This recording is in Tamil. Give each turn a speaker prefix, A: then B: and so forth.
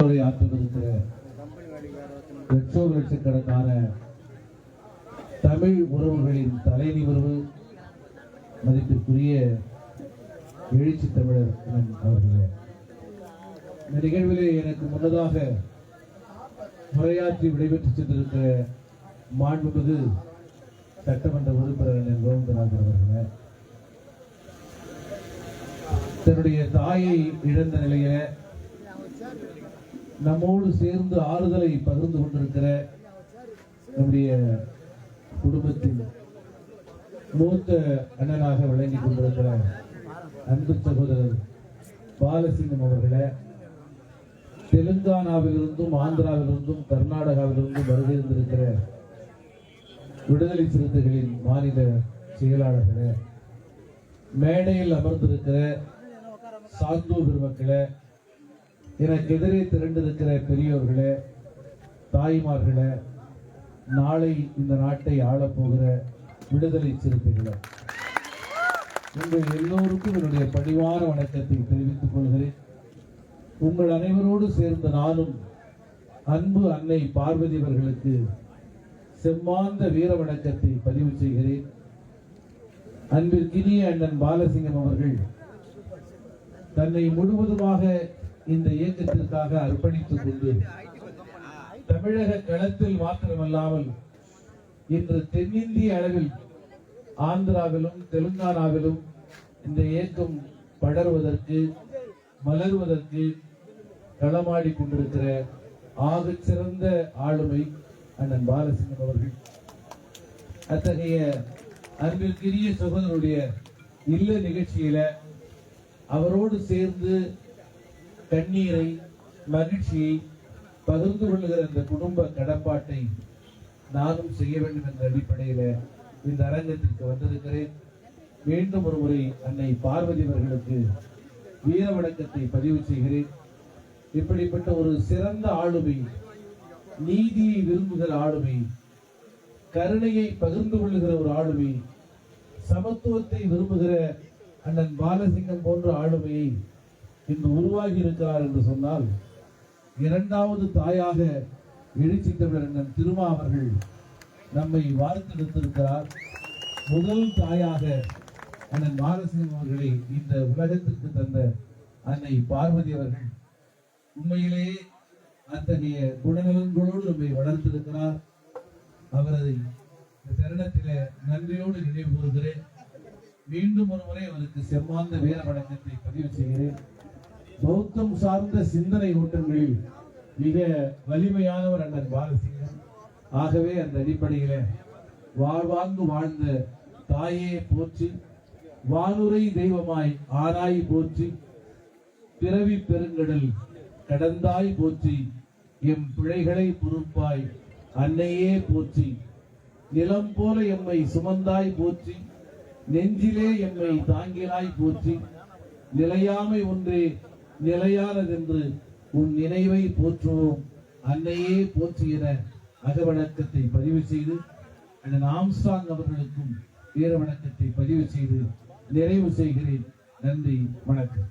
A: ஆற்றிருக்கிற லட்சோ லட்சக்கணக்கான தமிழ் உறவுகளின் தலைநிமிர்வு மதிப்பிற்குரிய எழுச்சி தமிழர் அவர்களே. இந்த நிகழ்விலே எனக்கு முன்னதாக உரையாற்றி விடைபெற்று சென்றிருக்கிற மாண்புமிகு சட்டமன்ற உறுப்பினர் அண்ணன் கோவிந்தராஜன் அவர்களே. தன்னுடைய தாயை இழந்த நிலையில நம்மோடு சேர்ந்து ஆறுதலை பகிர்ந்து கொண்டிருக்கிற நம்முடைய குடும்பத்தின் மூத்த அண்ணனாக விளங்கி கொண்டிருக்கிற அன்பு சகோதரர் பாலசிங்கம் அவர்களே தெலுங்கானாவிலிருந்தும் ஆந்திராவிலிருந்தும் கர்நாடகாவிலிருந்தும் வருகை இருந்திருக்கிற விடுதலை சிறுத்தைகளின் மாநில செயலாளர்களே மேடையில் அமர்ந்திருக்கிற சாத்தூர் பெருமக்களை எனக்கு எதிரே திரண்டிருக்கிற பெரியோர்களே தாய்மார்களே நாளை இந்த நாட்டை ஆளப்போகிற விடுதலை சிறுத்தைகளே உங்கள் எல்லோருக்கும் என்னுடைய பணிவான வணக்கத்தை தெரிவித்துக் கொள்கிறேன். உங்கள் அனைவரோடு சேர்ந்த நானும் அன்பு அன்னை பார்வதி அவர்களுக்கு செம்மாந்த வீர வணக்கத்தை பதிவு செய்கிறேன். அன்பிற்கினிய அண்ணன் பாலசிங்கம் அவர்கள் தன்னை முழுவதுமாக இந்த இயக்கத்திற்காக அர்ப்பணித்துக் கொண்டு தமிழக களத்தில் மாத்திரமல்லாமல் இன்று தென்னிந்திய அளவில் ஆந்திராவிலும் தெலுங்கானாவிலும் இந்த இயக்கம் படர்வதற்கு மலர்வதற்கு களமாடி கொண்டிருக்கிற ஆக சிறந்த ஆளுமை அண்ணன் பாலசிங்கம் அவர்கள். அத்தகைய அன்பிற்கிரிய சகோதரருடைய இல்ல நிகழ்ச்சியில அவரோடு சேர்ந்து கண்ணீரை மகிழ்ச்சியை பகிர்ந்து கொள்ளுகிற இந்த குடும்ப கடப்பாட்டை நானும் செய்ய வேண்டும் என்ற அடிப்படையில இந்த அரங்கத்திற்கு வந்திருக்கிறேன். மீண்டும் ஒரு முறை அன்னை பார்வதி அவர்களுக்கு வீர வணக்கத்தை பதிவு செய்கிறேன். இப்படிப்பட்ட ஒரு சிறந்த ஆளுமை நீதியை விரும்புகிற ஆளுமை கருணையை பகிர்ந்து கொள்ளுகிற ஒரு ஆளுமை சமத்துவத்தை விரும்புகிற அண்ணன் பாலசிங்கம் போன்ற ஆளுமையை இன்று உருவாகி இருக்கிறார் என்று சொன்னால் இரண்டாவது தாயாக எழுச்சி தமிழர் அண்ணன் திருமா அவர்கள் நம்மை வார்த்தெடுத்திருக்கிறார். முதல் தாயாக அண்ணன் பாலசிங்கம் அவர்களை இந்த உலகத்திற்கு தந்த அன்னை பார்வதி அவர்கள் உண்மையிலேயே அத்தகைய குணநலன்களோடு நம்மை வளர்த்திருக்கிறார். அவரது தருணத்தில நன்றியோடு நினைவு கூறுகிறேன். மீண்டும் ஒரு முறை அவருக்கு செம்மாந்த வீர வணக்கத்தை பதிவு செய்கிறேன். பௌத்தம் சார்ந்த சிந்தனை ஓட்டங்களில் மிக வலிமையானவர் அண்ணன் பாலசிங்கம். ஆகவே அந்த அடிப்படையில வாழ்வாங்கு வாழ்ந்த தாயே போற்றி வானுரை தெய்வமாய் ஆராய் போற்றி பிறவி பெருங்கடல் கடந்தாய் போற்றி எம் பிழைகளை பொறுப்பாய் அன்னையே போற்றி நிலம் போல எம்மை சுமந்தாய் போற்றி நெஞ்சிலே எம்மை தாங்கினாய் போற்றி நிலையாமை ஒன்றே நிலையானதென்று உன் நினைவை போற்றுவோம். அன்னையே போற்றுகிற அகவணக்கத்தை பதிவு செய்து அண்ணன் ஆம்ஸ்டாங் அவர்களுக்கும் வீர வணக்கத்தை பதிவு செய்து நிறைவு செய்கிறேன். நன்றி வணக்கம்.